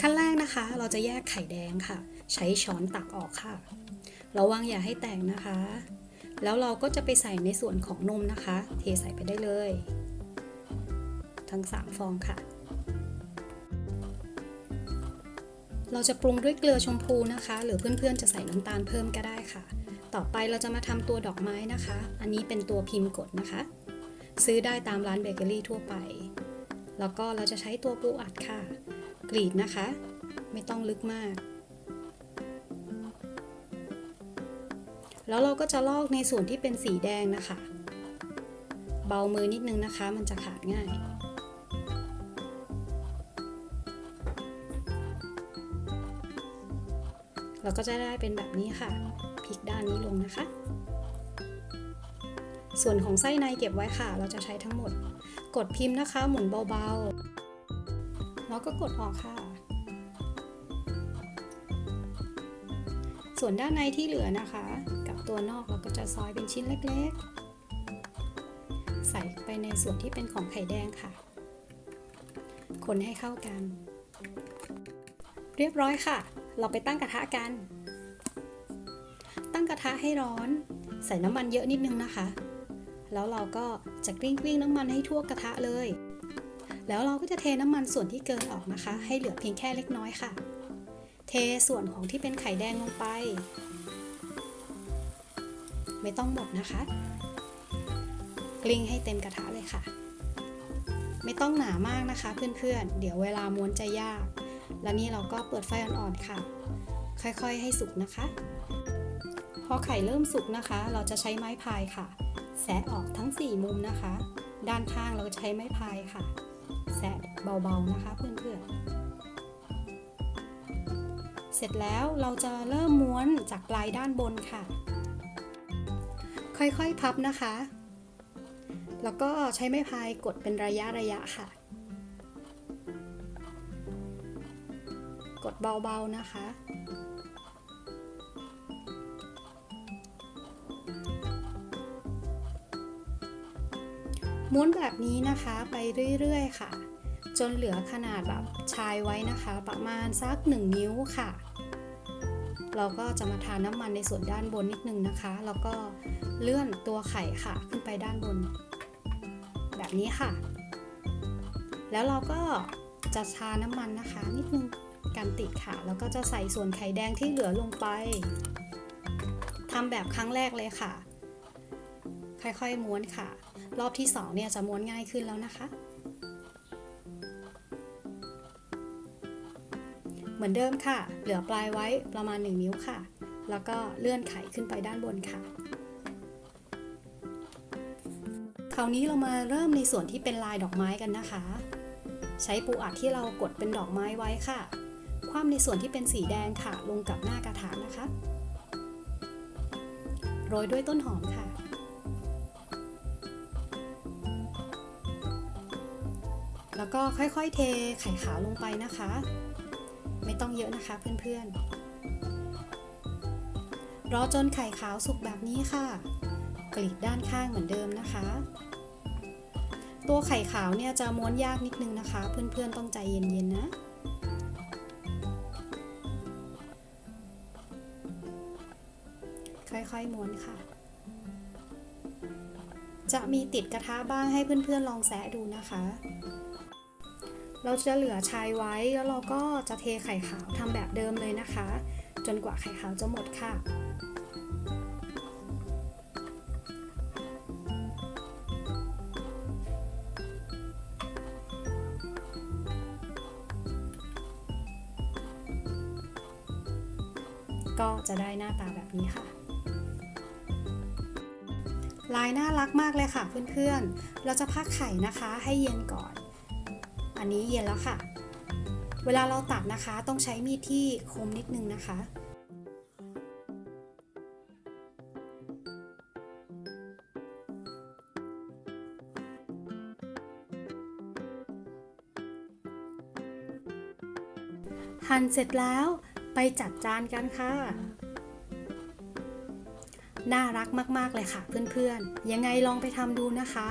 ขั้นแรกนะคะ เราจะแยกไข่แดงค่ะ ใช้ช้อนตักออกค่ะ ระวังอย่าให้แตกนะคะ แล้วเราก็จะไปใส่ในส่วนของนมนะคะ เทใส่ไปได้เลย ทั้ง 3 ฟองค่ะ เราจะปรุงด้วยเกลือชมพูนะคะ หรือเพื่อนๆจะใส่น้ำตาลเพิ่มก็ได้ค่ะ ต่อไปเราจะมาทำตัวดอกไม้นะคะ อันนี้เป็นตัวพิมพ์กดนะคะ ซื้อได้ตามร้านเบเกอรี่ทั่วไป แล้วก็เราจะใช้ตัวปูอัดค่ะ กรีดนะคะ ไม่ต้องลึกมาก แล้วเราก็จะลอกในส่วนที่เป็นสีแดงนะคะ เบามือนิดนึงนะคะ มันจะขาดง่ายเราก็จะได้เป็นแบบนี้ค่ะพลิกด้านนี้ลงนะคะ ส่วนของไส้ในเก็บไว้ค่ะ เราจะใช้ทั้งหมด กดพิมพ์นะคะ หมุนเบาๆ แล้วก็กดออกค่ะ ส่วนด้านในที่เหลือนะคะ กับตัวนอกเราก็จะซอยเป็นชิ้นเล็กๆ ใส่ไปในส่วนที่เป็นของไข่แดงค่ะ คนให้เข้ากัน เรียบร้อยค่ะ เราไปตั้งกระทะกัน ตั้งกระทะให้ร้อน ใส่น้ำมันเยอะนิดนึงนะคะ แล้วเราก็จะกลิ้งกลิ้งน้ำมันให้ทั่วกระทะเลย แล้วเราก็จะเทน้ำมันส่วนที่เกินออกนะคะ ให้เหลือเพียงแค่เล็กน้อยค่ะ เทส่วนของที่เป็นไข่แดงลงไป ไม่ต้องหมดนะคะ กลิ้งให้เต็มกระทะเลยค่ะ ไม่ต้องหนามากนะคะเพื่อนๆ เดี๋ยวเวลาม้วนจะยาก และนี่เราก็เปิดไฟอ่อนๆค่ะ ค่อยๆให้สุกนะคะ พอไข่เริ่มสุกนะคะ เราจะใช้ไม้พายค่ะ แสะออกทั้ง 4 มุมนะคะ ด้านข้างเราใช้ไม้พายค่ะ แสะเบาๆนะคะเพื่อนๆ เสร็จแล้วเราจะเริ่มม้วนจากปลายด้านบนค่ะ ค่อยๆพับนะคะ แล้วก็ใช้ไม้พายกดเป็นระยะระยะค่ะ กดเบาๆนะคะ ม้วนแบบนี้นะคะไปเรื่อยๆค่ะ จนเหลือขนาดแบบชายไว้นะคะ ประมาณสัก 1 นิ้วค่ะ เราก็จะมาทาน้ำมันในส่วนด้านบนนิดนึงนะคะ แล้วก็เลื่อนตัวไข่ค่ะขึ้นไปด้านบน แบบนี้ค่ะ แล้วเราก็จะทาน้ำมันนะคะ นิดนึงกันติดค่ะ แล้วก็จะใส่ส่วนไข่แดงที่เหลือลงไปทำแบบครั้งแรกเลยค่ะ ค่อยๆม้วนค่ะ รอบที่2เนี่ยจะม้วนง่ายขึ้นแล้วนะคะ เหมือนเดิมค่ะ เหลือปลายไว้ประมาณ 1 นิ้วค่ะ แล้วก็เลื่อนไขขึ้นไปด้านบนค่ะ คราวนี้เรามาเริ่มในส่วนที่เป็นลายดอกไม้กันนะคะ ใช้ปูอัดที่เรากดเป็นดอกไม้ไว้ค่ะ คว่ำในส่วนที่เป็นสีแดงค่ะ ลงกับหน้ากระถางนะคะ โรยด้วยต้นหอมค่ะ แล้วก็ค่อยๆเทไข่ขาวลงไปนะคะ ไม่ต้องเยอะนะคะเพื่อนๆ รอจนไข่ขาวสุกแบบนี้ค่ะกรีดด้านข้างเหมือนเดิมนะคะ ตัวไข่ขาวเนี่ยจะม้วนยากนิดนึงนะคะ เพื่อนๆต้องใจเย็นๆนะค่อยๆม้วนค่ะ จะมีติดกระทะบ้างให้เพื่อนๆลองแซะดูนะคะ เราจะเหลือชายไว้แล้วเราก็จะเทไข่ขาวทำแบบเดิมเลยนะคะ จนกว่าไข่ขาวจะหมดค่ะก็จะได้หน้าตาแบบนี้ค่ะ ลายน่ารักมากเลยค่ะเพื่อนๆ เราจะพักไข่นะคะให้เย็นก่อน อันนี้เย็นแล้วค่ะ เวลาเราตัดนะคะต้องใช้มีดที่คมนิดนึงนะคะหั่นเสร็จแล้วไปจัดจานกันค่ะ น่ารักมากๆเลยค่ะเพื่อนๆ ยังไงลองไปทำดูนะคะ